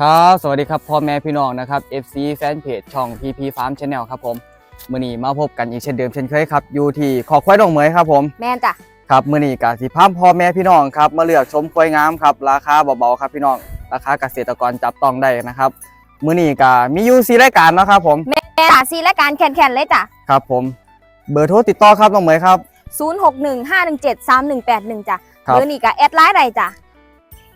ครับสวัสดีครับพ่อแม่พี่น้องนะครับ FC แฟนเพจช่อง PP Farm Channel ครับผมมื้อนี้มาพบกันอีกเช่นเดิมเช่นเคยครับอยู่ที่ขอควายดองเหมยครับผมแม่นจ้ะครับมื้อนี้ก็สิพาพ่อแม่พี่น้องครับมาเลือกชมควายงามครับราคาเบาๆครับพี่น้องราคาเกษตรกรจับต้องได้นะครับมื้อนี้ก็มีอยู่4รายการเนาะครับผมแม่นจ้ะซีและการแข่นแข่นๆเลยจ้ะครับผมเบอร์โทรติดต่อครับน้องเหมยครับ0615173181จ้ะครับเบอร์นี่ก็แอดไลน์ได้จ้ะ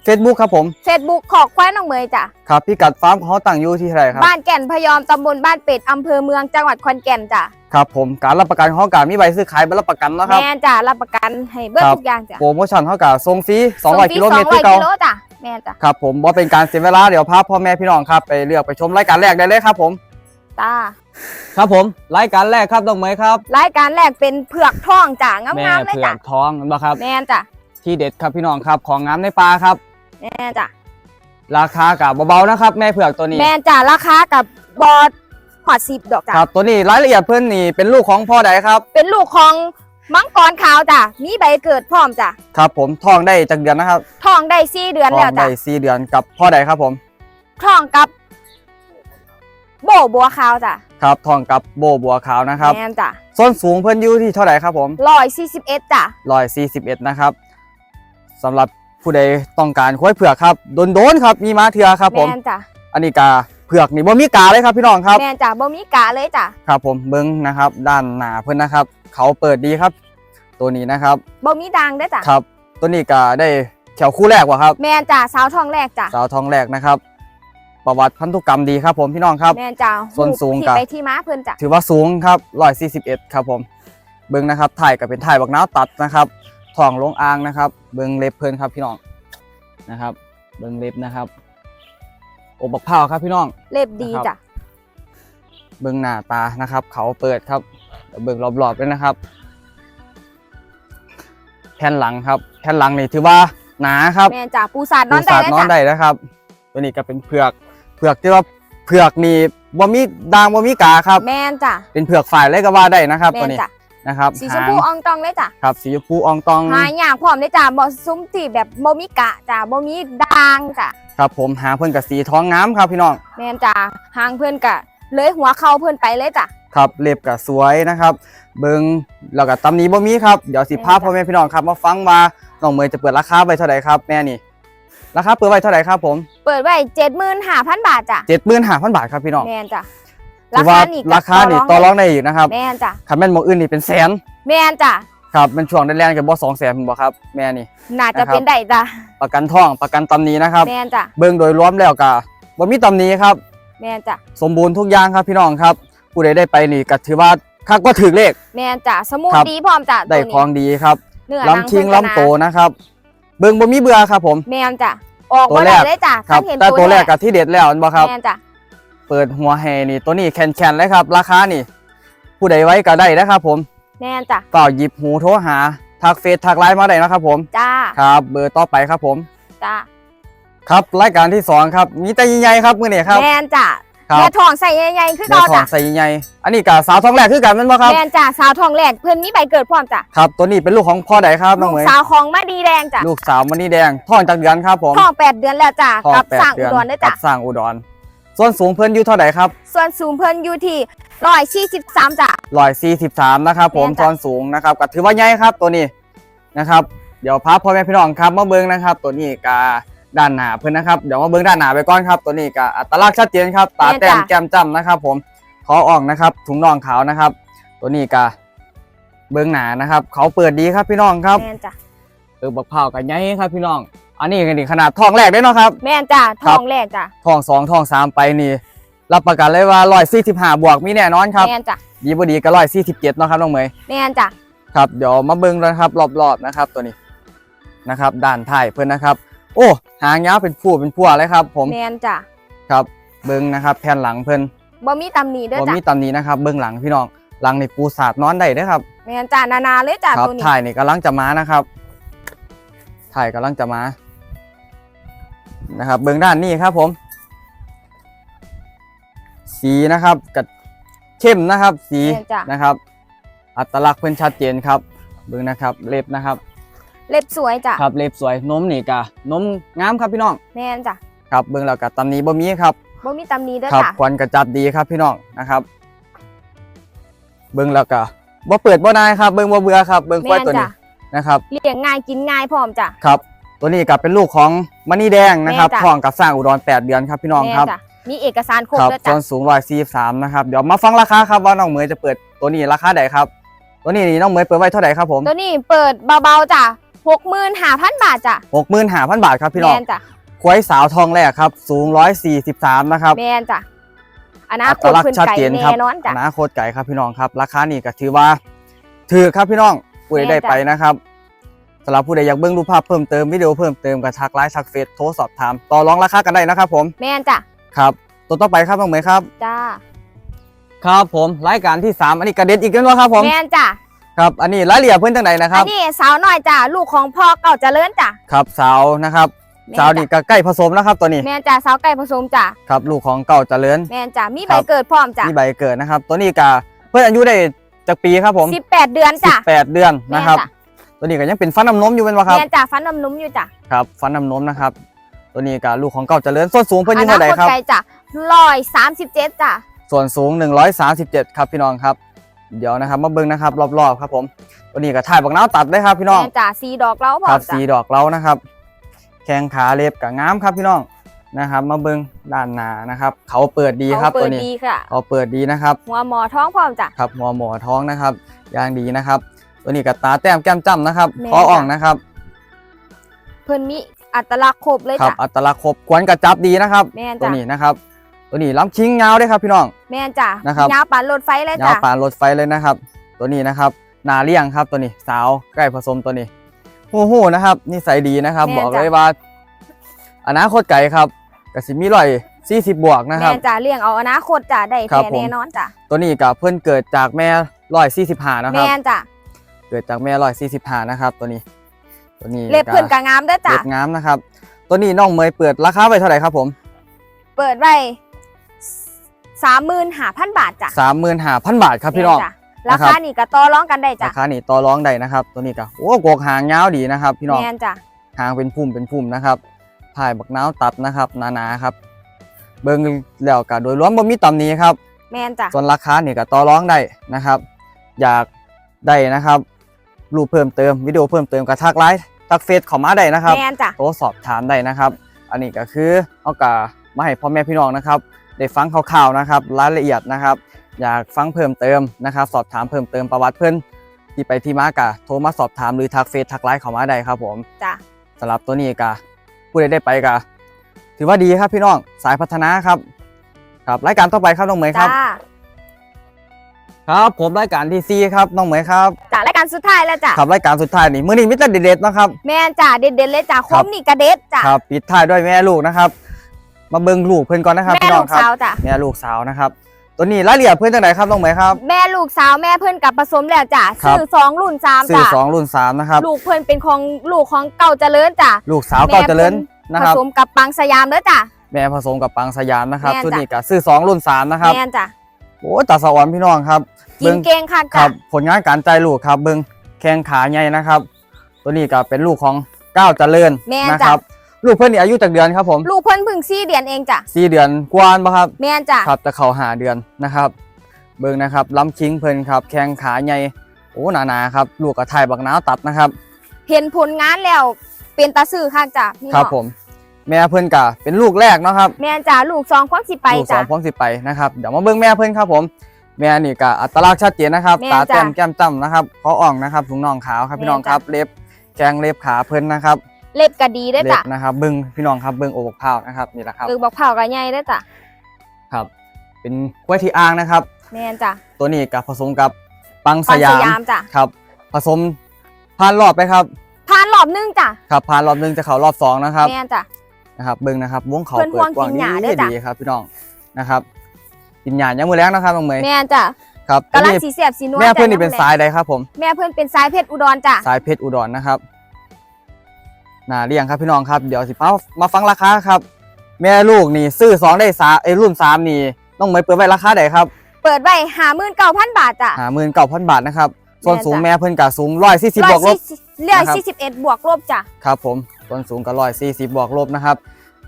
Facebook ครับผม Facebook ขอกควายน้องเมยจ้ะครับพี่กัดฟาร์มของเขาตั้งอยู่ที่เท่าไหร่ครับ บ้านแก่นพยอมตำบลบ้านเป็ดอำเภอเมืองจังหวัดขอนแก่นจ้ะครับผมการรับประกันของเขาการมีใบซื้อขายใบรับประกันเนาะครับแม่นจ้ะรับประกันให้เบิดครับทุกอย่างจ้ะโปรโมชั่นเขากับส่งฟรี200กิโลเมตรส่งฟที่200เก่ากิโลจ้ะแม่นจ้ะครับผมว่าเป็นการเสียเวลาเดี๋ยวพาพ่อแม่พี่น้องครับไปเลือกไปชมรายการแรกได้เลยครับผมจ้าครับผมรายการแรกครับน้องเหมยครับ รายการแรกเป็นเผือกทองจ้ะงามๆเลยเผือจ้ะกท้องนะครับแม่นจ้ะที่เด็ดครับพี่น้องครับของงามในปลาครับ แม่นจ้ะราคากับเบาๆนะครับ แม่เผือกตัวนี้แม่นจ้ะราคากับบอดหอดสิบดอกจ้ะครับตัวนี้รายละเอียดเพื่อนนี่เป็นลูกของพ่อใดครับ เป็นลูกของมังกรขาวจ้ะมีใบเกิดพร้อมจ้ะครับผมทองได้จากเดือนนะครับทองได้สี่เดือนทอแล้งวได้จ้ะสี่เดือนกับพ่อใดครับผมทองกับ โบบัวขาวจ้ะครับทองกับโบบัวขาวนะครับแม่นจ้ะส้นสูงเพื่อนอยู่ที่เท่าไหร่ครับผม ร้อยสี่สิบเอ็ดจ้ะ ร้อยสี่สิบเอ็ดนะครับสำหรับ ผู้ใดต้องการควายเผือกครับโดนๆครับมีมาเถือครับผมแม่นจ้ะอันนี้กาเผือกนี่บ่มีกาเลยครับพี่น้องครับแม่นจ้ะบ่มีกะเลยจ้ะครับผมเบิ้งนะครับ ด้านหน้าเพิ่นนะครับ เขาเปิดดีครับ ตัวนี้นะครับบ่มีดังเด้อจ้ะครับตัวนี้ก็ได้แถวคู่แรกว่ะครับ แม่นจ้ะสาวทองแรกจ้ะสาวทองแรกนะครับ ประวัติพันธุกรรมดีครับผมพี่น้องครับแม่นจ้ะส่วนสูงที่กะไปที่ม้าเพิ่นจ้ะถือว่าสูงครับ141ครับผมเบิ้งนะครับถ่ายก็เป็นถ่ายบักน้าวตัดนะครับ ถ่องลงอ่างนะครับ เบิ้งเล็บเพิ่นครับพี่น้องนะครับ เบิ้งเล็บนะครับโอบักพร้าวครับพี่น้อง เล็บดีนะครับจ้ะเบื้องหน้าตานะครับ เขาเปิดครับเดี๋ยวเบื้องรอบๆด้วยนะครับ แผ่นหลังครับ แผ่นหลังนี่ถือว่าหนาครับแม่นจ้ะปูสาดนดูอนได้สาดเลยนอนจ้ะได้นะครับ ตัวนี้ก็เป็นเผือกเผือกที่ว่าเผือกนี่บ่มีดางบ่มีกาครับ แม่นจ้ะเป็นเผือกฝ่ายเลยก็ว่าได้นะครับแม่ตัวน นี้จ้ะนะครับสีชมพูหางอองตองเลยจ้ะครับสีชมพูอองตองหายากพร้อมเลยจ้ะบ่ซุ้มที่แบบบ่มีกะจ้ะบ่มีดังจ้ะครับผมหาเพิ่นกับสีท้องงามครับพี่น้องแม่นจ้ะหางเพิ่นกะเลยหัวเข่าเพิ่นไปเลยจ้ะครับเล็บกับสวยนะครับ เบิงแล้วก็ตำหนี้บ่มีครับเดี๋ยวสิพาแม่นจ้ะพ่อแม่พี่น้องครับมาฟังว่าน้องเมย์จะเปิดราคาไปเท่าไหร่ครับแม่นี่ราคาเปิดไว้เท่าไหร่ครับผม เปิดไว้75,000บาทจ้ะ75,000บาทครับพี่น้องแม่นจ้ะ ถือว่าราคานี่ต่อรองได้อีกนะครับแม่นจ้ะคันแม่นหมองอื่นนี่เป็นแสนแม่นจ้ะครับมันช่วงแรกๆจะบ่2แสนบ่ครับแม่นี่ น่าจะนะครับเป็นได้จ้ะประกันท่องประกันตำหนี้นะครับแม่นจ้ะเบิ่งโดยรวมแล้วก็บ่มีตำหนี้ครับแม่นจ้ะสมบูรณ์ทุกอย่างครับพี่น้องครับผู้ใดได้ไปนี่ก็ถือว่าค่าก็ถือเลขแม่นจ้ะสมูทครับดีพร้อมจ้ะได้ตัวนี้ของดีครับเนื้อหนังลำชิงเพิ่นก็ลำโตนะครับ เบิ่งบ่มีเบื่อครับผม แม่นจ้ะออกตัวบ่แรได้กเลยจ้ะครับคันเห็นแต่ตัวแรกกกับที่เด็ดแล้วอันบ่ครับแม่นจ้ะ เปิดหัวแฮนี่ตัวนี้แข็งๆเลยครับ ราคานี่ ผู้ใดไว้ก็ได้นะครับผมแม่นจ้ะเปล่าหยิบหูโทรหาทักเฟซทักไลน์มาได้นะครับผมจ้าครับ เบอร์ต่อไปครับผมจ้าครับรายการที่สองครับ มีแต่ใหญ่ๆครับมื้อนี้ครับแม่นจ้ะครับแม่ทองใส่ใหญ่ๆคือแม่เก่าทองจ้ะใส่ใหญ่ๆอันนี้ก็สาวท้องแรกคือกันแม่นบ่ครับแม่นจ้ะสาวทองแรกเพิ่นมีใบเกิดพร้อมจ้ะครับตัวนี้เป็นลูกของพ่อใดครับน้ลูองกเหมยสาวของมาดีแดงจ้ะลูกสาวมณีแดงท้องจากเดือนครับผมท้องแปดเดือนแล้วจ้ะท้องกับแปดสร้างเดือุอนดรด้วยกัจ้ะบสร้างอุดร ส่วนสูงเพิ่นอยู่เท่าไหร่ครับส่วนสูงเพิ่นอยู่ที่ร้อยสี่สิบสามจ้ะ143นะครับผมแม่นส่จ้ะวนสูงนะครับก็ถือว่าใหญ่ครับตัวนี้นะครับเดี๋ยวพาพ่อแม่พี่น้องครับมาเบิ่งนะครับ ตัวนี้กาด้านหน้าเพิ่นนะครับเดี๋ยวมาเบิ่งด้านหน้าไปก่อนครับ ตัวนี้กาอัตลักษณ์ชัดเจนครับ ตาแต้มแก้มจ้ำนะครับ ผมคออ่องนะครับถุงน่องขาวนะครับ ตัวนี้กาเบิ่งหน้านะครับ เขาเปิดดีครับพี่น้องครับ แม่นจ้ะ เออบักเผาวกันใหญ่ครับพี่น้อง อันนี้กันนี่ขนาดทองแรกได้เนาะครับ แม่นจ้ะครัท้บองแรกจ้ะทองสองทองสามไปนี่รับประกันเลยว่า145บวกมีแน่นอนครับแม่นจ้ะดีบ่ดีก็147เนาะครับน้องเหมยแม่นจ้ะครับเดี๋ยวมาเบิ่งแล้วนะครับรอบๆนะครับตัวนี้นะครับด้านท้ายเพิ่นนะครับ โอ้หางยาวเป็นผู้เป็นพัวเลยครับ ผมแม่นจ้ะครับเบิ่งนะครับแผ่นหลังเพิ่นบ่มีตำหนิเด้อบ่จ้ะมีตำหนี้นะครับเบิ่งหลังพี่น้องหลังนี่ปูสาดนอนได้เด้อครับแม่นจ้ะนาๆเลยจ้ะครับตัวนี้ถ่ายนี่กำลังจะมานะครับ ถ่ายกำลังจะมา นะครับ เบิ่งด้านนี้ครับผม สีนะครับกับเข้มนะครับ สีแม่นจ้ะนะครับ อัตลักษณ์เพิ่นชัดเจนครับ เบิ่งนะครับ เล็บนะครับ เล็บสวยจ้ะครับเล็บสวยนมนี่กะนมงามครับพี่น้องแม่นจ้ะครับเบิ่งแล้วก็ตำหนี้บ่มีครับบ่มีตำหนี้เด้อครับจ้ะควันกระจับดีครับพี่น้องนะครับ เบิ่งแล้วก็บ่เปิดบ่นายครับ เบิ่งบ่เบื่อครับ เบิ่งควายแม่นตัวนี้จ้ะนะครับเลี้ยงง่ายกินง่ายพร้อมจ้ะครับ ตัวนี้ก็เป็นลูกของมณีแดงนะครับแม่นจ้ะ ท้องกับสร้างอุดร8เดือนครับพี่น้องแม่ครับจ้ะมีเอกสารครบครับเด้อส่จ้ะวนสูง143นะครับ เดี๋ยวมาฟังราคาครับว่าน้องเหมยจะเปิดตัวนี้ราคาใดครับ ตัวนี้นี่น้องเหมยเปิดไว้เท่าไหร่ครับผมตัวนี้เปิดเบาๆจ้ะ65,000บาทจ้ะ65,000บาทครับพี่น้องแม่นจ้ะควายสาวทองแรกครับ สูง143นะครับ แม่นจ้ะอนาอัคตตลักษเพิ่นณ์ชัดไก่เจนครับแน่นอนจ้ะ อนาคตไก่ครับพี่น้องครับ ราคานี่ก็ถือว่าถือครับพี่น้องผู้ใดแม่นได้จ้ะไปนะครับสำหรับผู้ใดอยากเบิ่งรูปภาพเพิ่มเติมวิดีโอเพิ่มเติมกับทักไลน์ทักเฟซโทรสอบถามต่อรองราคากันได้นะครับผมแม่นจ้ะครับตัวต่อไปครับน้องเหมยครับ จ้าครับผมรายการที่ 3 อันนี้กระเด็นอีกแล้วครับผมแม่นจ้ะครับอันนี้รายละเอียดเพื่อนจังไหนนะคอัรันบนี้สาวน้อยจ้ะลูกของพ่อเก่าเจริญจ้ะครับสาวนะครับแม่นสาวจ้ะนี่ก็ใกล้ผสมนะครับตัวนี้แม่นจ้ะสาวไก่ผสมจ้ะครับลูกของเก่าเจริญ แม่นจ้ะมีคใบรับ เกิดพร้อมจ้ะมีใบเกิดนะครับ ตัวนี้ก็เพื่อนอายุได้จากปีครับผม 18 เดือนจ้ะ 18 เดือนแม่นะครับจ้ะ ตัวนี้ก็ยังเป็นฟันน้ำนมอยู่เป็นวะครับแม่นจ้ะฟันน้ำนุ่มอยู่จ้ะครับฟันน้ำนมนะครับตัวนี้กับลูกของเก่าเจริญส่วนสูงเพิ่นอยี่เท่าไหร่ครับไก่จ้ะร้อยสามสิบเจ็ดจ้ะส่วนสูง 137 ครับพี่น้องครับ เดี๋ยวนะครับมาเบิ่งนะครับรอบๆครับผมตัวนี้ก็ถ่ายบักน้าวตัดได้ครับพี่น้องแม่นจ้ะสีดอกเล้าพร้คอรัมบจ้ะสีดอกเล้านะครับ แข้งขาเล็บกับงามครับพี่น้องนะครับ มาเบิ่งด้านหน้านะครับ เขาเปิดดีครับเขาตัเปิวดนี้ดีค่ะเขาเปิดดีนะครับหัวหมอท้องพร้อมจ้ะครับหัวหมอท้องนะครับยางดีนะครับ ตัวนี้กับตาแต้มแก้มจ้ำนะครับแม่นคออ่องจ้ะนะครับ เพิ่นมีอัตลักษณ์ครบเลยครับจ้ะ อัตลักษณ์ครบควนกระจับดีนะครับ แม่นตัวจ้ะนี้นะครับ ตัวนี้ล้ำชิงเงาวด้วยครับพี่น้อง แม่นจ้ะนะครับ ยาวปานรถไฟเลยยาวจ้ะป่านรถไฟเลยนะครับ ตัวนี้นะครับนาเลี้ยงครับตัวนี้สาวใกล้ผสมตัวนี้หูหูนะครับนิสัยดีนะครับ แม่นบอกจ้ะเลยว่าอนาคตไก่ครับกสิมีร้อยสี่สิบบวกนะคแม่รับ นจ้ะเลี้ยงเอาอนาคตจ้ะได้ครับแท้ผม แน่นอนจ้ะ ตัวนี้กับเพื่อนเกิดจากแม่ร้อยสี่สิบห้านะครับแม่นจ้ะ เกิดจากแม่ร้อยสี่สิบห้านะครับตัวนี้ตัวนี้เล็บเพิ่นก็งามเด้อจ้ะเล็บงามนะครับ ตัวนี้น้องเมยเปิดราคาไว้เท่าไหร่ครับผมเปิดไว้35,000บาทจ้ะสามหมื่นห้าพันบาทครับพี่น้องแม่จ้ะนะราครับคานี่ก็ต่อรองกันได้จ้ะราคานี่ต่อรองได้นะครับ ตัวนี้ก็โอ้โกกหางยาวดีนะครับ พี่น้องแม่นจ้ะหางเป็นพุ่มเป็นพุ่มนะครับถ่ายบักน้าวตัดนะครับหนาๆครับ เบิ่งแล้วก็โดยรวมบ่มีตำหนี้ครับ แม่นจ้ะส่วนราคานี่ก็ต่อรองได้นะครับ อยากได้นะครับ รูปเพิ่มเติมวิดีโอเพิ่มเติมก็ทักไลน์ทักเฟซเข้ามาได้นะครับแม่นจ้ะ โทรสอบถามได้นะครับ อันนี้ก็คือเอากามาให้พ่อแม่พี่น้องนะครับได้ฟังคร่าวๆนะครับรายละเอียดนะครับ อยากฟังเพิ่มเติมนะครับ สอบถามเพิ่มเติมประวัติเพิ่นที่ไปที่มากะโทรมาสอบถามหรือทักเฟซทักไลน์เข้ามาได้ครับผม จ้ะ สำหรับตัวนี้กะผู้ใดได้ไปกะถือว่าดีครับพี่น้องสายพัฒนาครับ ครับรายการต่อไปครับน้องเหมยครับ จ้า ครับผมรายการที่ซีครับน้องเหมยครับจ้ะรายการสุดท้ายแล้วจ้ะครับรายการสุดท้ายนี่มื้อนี้มิตรเด็ดๆนะครับแม่นจ้ะเด็ดๆเลยจ้ะคครับมนี่กระเด็ดจ้ะครับปิดท้ายด้วยแม่ลูกนะครับ มาเบิ่งลูกเพื่อนก่อนนะครับแม่พี่น้ลูองกครับสาวจ้ะแม่ลูกสาวนะครับ ตัวนี้รายละเอียดเพื่อนจังไหนครับน้องเหมยครับ แม่ลูกสาวแม่เพิ่นกับผสมแล้วจ้ะครับ ซื้อสองรุ่นสามสื่อจ้ะสองรุ่นสามนะครับลูกเพิ่นเป็นของลูกของเก่าเจริญจ้ะลูกสาวเก่าเจริญนะผครับสมกับปังสยามเด้อจ้ะ แม่ผสมกับปังสยามนะครับแม่นตัวจ้ะนี้ก็ซื้อสองรุ่นสามนะครับ แม่นจ้ะ โอ้ตาสวรรค์พี่น้องครับกิเบิ่นงเก่งคักคจ้ะรับผลงานการใจลูกครับ เบิ้งแข้งขาใหญ่นะครับ ตัวนี้ก็เป็นลูกของก้าวเจริญแม่นนะคจ้ะรับ ลูกเพื่อนนี่อายุจากเดือนครับผม ลูกเพิ่นเพิ่ง4เดือนเองจ้ะสี่เดือนกวานปะครับแม่นจ้ะครับจะเข้าหาเดือนนะครับ เบิ้งนะครับล้ำคิงเพิ่นครับ แข้งขาใหญ่โอ้หนาๆครับ ลูกกระถ่ายบักน้าวตัดนะครับ เห็นผลงานแล้วเป็นตาซื่อคักจ้ะพี่ครับน้องผม แม่เพิ่นกะเป็นลูกแรกเนาะครับแม่นจ้ะลูกสองความสิไปลูกสอจ้ะงพร้อมสิไปนะครับเดี๋ยวมาเบิ้งแม่เพิ่นครับผมแม่นี่กะอัตลักษณ์ชัดเจนนะครับแม่ตาจ้ะแต้มแก้มจ้ำนะครับคออ่องนะครับถุงน่องขาวครับพี่น้องแม่คจ้ะ รับเล็บแกงเล็บขาเพิ่นนะครับเล็บก็ดีเด้อเล็จ้ะบนะครับเบิ้งพี่น้องครับเบิ้งโอบกพร้าวนะครับนี่แหละครับเออบอกเผาก็ใหญ่เด้อจ้ะครับ เป็นกล้วยที่อ่างนะครับ แม่นจ้ะตัวนี้กับผสมกับปังสปังยาสมยามจ้ะครับ ผสมผ่านรอบไปครับผ่านรอบหนึงจ้ะครับผ่านรอบหนึงจะเข้ารอบสองนะครับ แม่นจ้ะ นะครับเบิ้งนะครับวงเขาเพิ่นเปิห่วดงกว้างกินดีหญ้าเด้อจ้ะดีครับพี่น้องนะครับกินหยายังมือแรงนะครับน้องเมย์แม่นจ้ะครับกำลังตัวสีเสียบสีนวลแม่เพื่อนจ้ะนี่เป็นำแหสายใดครับผมแม่เพื่อนเป็นสายเพชรอุดรจ้ะสายเพชรอุดรนะครับน่าเลี้ยงครับพี่น้องครับเดี๋ยวสิมามาฟังราคาครับ แม่ลูกนี่ซื้อสองได้สาไอยรุ่นสามนี่น้องเมย์เปิดไว้ราคาใดครับ เปิดไว้หามื่นเก้าพันบาทจ้ะหาหมื่นเก้าพันบาทนะครับส่วนแม่นสูงจ้ะแม่เพื่อนกับสูงร้อยสี่สิบบวกลบเรียนะครับสี่สิบเอ็ดบวกลบจ้ะครับผม ส่วนสูงก็ร้อยสี่สิบบวกลบนะครับ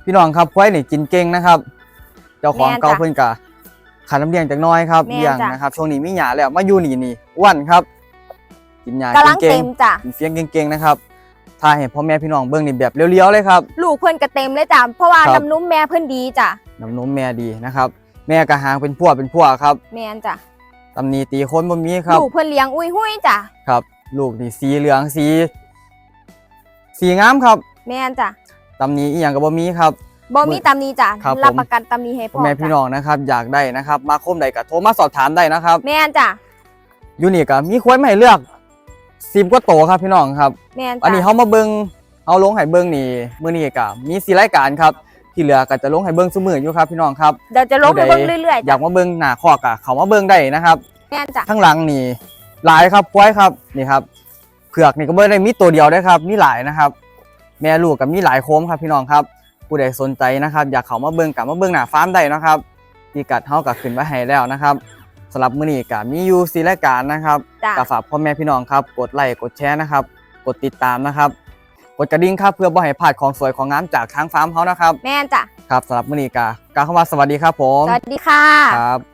พี่น้องครับควายนี่กินเก่งนะครับ เจ้าของแม่นจ้ะเก่าเพิ่นกะขาดน้ำเลี้ยงจากหน้อยครับแม่นเลี้ยงจ้ะนะครับ ช่วงนี้มีหยาแล้วมาอยู่นี่นี่อ้วนครับ กินหยากำลังเก่เต็งมจ้ะๆกินเฟียงเก่งๆนะครับถ้าเห็นพ่อแม่พี่น้องเบิ่งนี่แบบเลี้ยวๆเลยครับ ลูกเพิ่นก็เต็มเลยจ้ะเพราะว่าครับน้ำนุ่มแม่เพิ่นดีจ้ะน้ำนมแม่ดีนะครับ แม่กระหางเป็นพวกเป็นพวกครับ แม่นจ้ะตำหนีตีโคนบ่มีครับ ลูกเพิ่นเลี้ยงอุ้ยหุ้ยจ้ะครับ ลูกนี่สีเหลืองสี สีงามครับ แม่นจ้ะตำหนี้อีหยังก็บ่มีครับ บ่มีตำหนี้จ้ะครับรับผมประกันตำหนี้ให้พ่พ่ออแม่พี่น้จ้ะองนะครับ อยากได้นะครับ มาคมใดก็โทรมาสอบถามได้นะครับแม่นจ้ะอยู่นี่ก็มีควายมาให้เลือก10กว่าโตครับพี่น้องครับ แม่นอันจ้ะนี้เฮามาเบิ่งเอาลงให้เบิ่งนี่มื้อนี้ก็มี4รายการครับ ที่เหลือก็จะลงให้เบิ่งซุมื้ออยู่ครับพี่น้องครับ เดี๋ยวจะลงไปผู้ใดเบิ่งเรื่อยๆอยาจ้ะกมาเบิ่งหน้าคอกอะเขามาเบิ่งได้นะครับ แม่นจ้ะข้างหลังนี่หลายครับควายครับนี่ครับเผือกนี่ก็ไม่ได้มีตัวเดียวได้ครับ มีหลายนะครับ แม่ลูกกับมีหลายโค้มครับพี่น้องครับผู้ใดสนใจนะครับ อยากเขามาเบิ่งกับมาเบิ่งหน้าฟาร์มได้นะครับพีกัดเฮากับขึ้นไว้ให้แล้วนะครับสำหรับมื้อนี้ก็มีอยู่สีรายการนะครับจ้ะก็ฝากพ่อแม่พี่น้องครับ กดไลค์กดแชร์นะครับ กดติดตามนะครับ กดกระดิ่งครับเพื่อบ่ให้พลาดของสวยของงามจากทางฟาร์มเฮานะครับ แม่นจ้ะครับสำหรับมื้อนี้ก็กล่าวคำว่าสวัสดีครับผม สวัสดีค่ะครับ